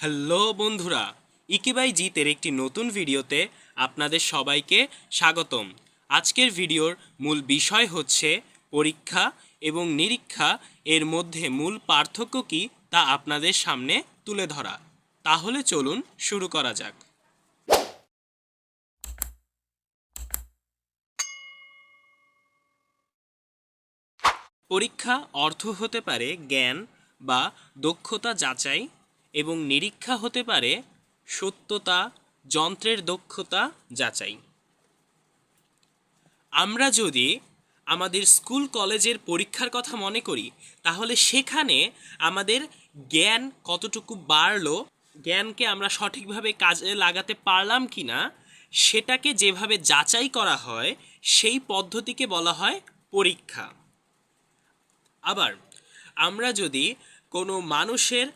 Hello বন্ধুরা, ইকিবাই জিতের একটি নতুন ভিডিওতে আপনাদের সবাইকে স্বাগতম। আজকের ভিডিওর মূল বিষয় হচ্ছে পরীক্ষা এবং নিরীক্ষা, এর মধ্যে মূল পার্থক্য কী তা আপনাদের সামনে তুলে ধরা। তাহলে চলুন শুরু করা যাক। পরীক্ষা অর্থ হতে পারে জ্ঞান বা দক্ষতা যাচাই এবং নিরীক্ষা হতে পারে সত্যতা, যন্ত্রের দক্ষতা যাচাই। আমরা যদি আমাদের স্কুল কলেজের পরীক্ষার কথা মনে করি, তাহলে সেখানে আমাদের জ্ঞান কতটুকু বাড়লো, জ্ঞানকে আমরা সঠিকভাবে কাজে লাগাতে পারলাম কি না সেটাকে যেভাবে যাচাই করা হয়, সেই পদ্ধতিকে বলা হয় পরীক্ষা। আবার, আমরা যদি কোনো মানুষের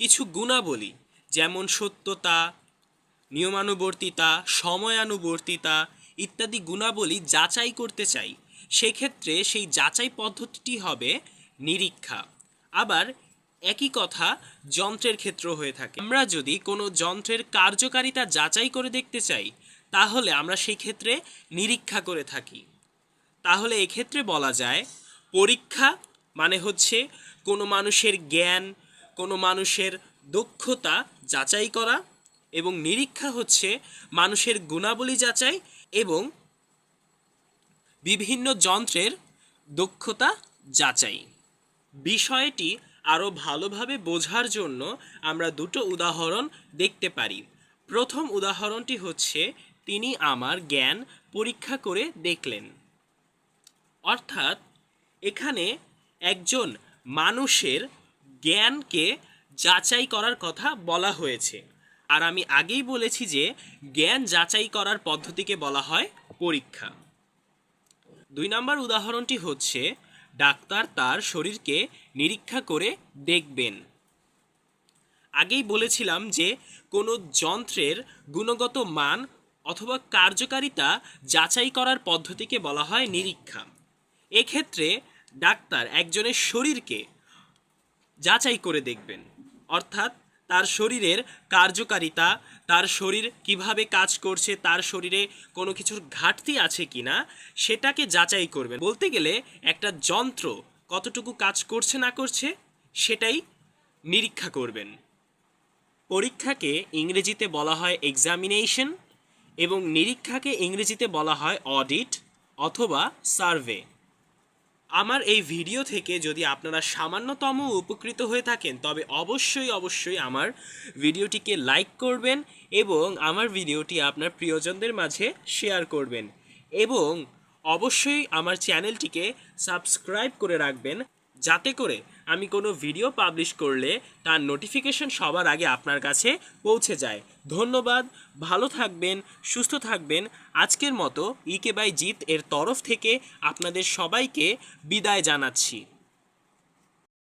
কিছু গুণাবলী, যেমন সত্যতা, নিয়মানুবর্তিতা, সময়ানুবর্তিতা ইত্যাদি গুণাবলী যাচাই করতে চাই। সেক্ষেত্রে সেই যাচাই পদ্ধতিটি হবে নিরীক্ষা। আবার একই কথা যন্ত্রের ক্ষেত্র হয়ে থাকে। আমরা যদি কোনো যন্ত্রের কার্যকারিতা যাচাই করে দেখতে চাই, তাহলে আমরা সেই ক্ষেত্রে নিরীক্ষা করে থাকি। তাহলে এক্ষেত্রে বলা যায়, পরীক্ষা মানে হচ্ছে কোনো মানুষের জ্ঞান কোনো মানুষের দক্ষতা যাচাই করা এবং নিরীক্ষা হচ্ছে মানুষের গুণাবলী যাচাই এবং বিভিন্ন যন্ত্রের দক্ষতা যাচাই। বিষয়টি আরও ভালোভাবে বোঝার জন্য আমরা দুটো উদাহরণ দেখতে পারি। প্রথম উদাহরণটি হচ্ছে, তিনি আমার জ্ঞান পরীক্ষা করে দেখলেন। অর্থাৎ, এখানে একজন মানুষের জ্ঞানকে যাচাই করার কথা বলা হয়েছে। আর আমি আগেই বলেছি যে, জ্ঞান যাচাই করার পদ্ধতিকে বলা হয় পরীক্ষা। দুই নম্বর উদাহরণটি হচ্ছে, ডাক্তার তার শরীরকে নিরীক্ষা করে দেখবেন। আগেই বলেছিলাম যে, কোনো যন্ত্রের গুণগত মান অথবা কার্যকারিতা যাচাই করার পদ্ধতিকে বলা হয় নিরীক্ষা। এক্ষেত্রে ডাক্তার একজনের শরীরকে যাচাই করে দেখবেন। অর্থাৎ তার শরীরের কার্যকারিতা, তার শরীর কীভাবে কাজ করছে, তার শরীরে কোনো কিছুর ঘাটতি আছে কিনা, সেটাকে যাচাই করবেন। বলতে গেলে একটা যন্ত্র কতটুকু কাজ করছে না করছে, সেটাই নিরীক্ষা করবেন। পরীক্ষাকে ইংরেজিতে বলা হয় এক্সামিনেশন এবং নিরীক্ষাকে ইংরেজিতে বলা হয় অডিট অথবা সার্ভে আমার এই ভিডিও থেকে যদি আপনারা সামান্যতম উপকৃত হয়ে থাকেন, তবে অবশ্যই অবশ্যই আমার ভিডিওটিকে লাইক করবেন এবং আমার ভিডিওটি আপনার প্রিয়জনদের মাঝে শেয়ার করবেন। এবং অবশ্যই আমার চ্যানেলটিকে সাবস্ক্রাইব করে রাখবেন, যাতে করে আমি কোনো ভিডিও পাবলিশ করলে তার নোটিফিকেশন সবার আগে আপনার কাছে পৌঁছে যায়। ধন্যবাদ, ভালো থাকবেন, সুস্থ থাকবেন। আজকের মতো ইকে বাই জিত এর তরফ থেকে আপনাদের সবাইকে বিদায় জানাচ্ছি।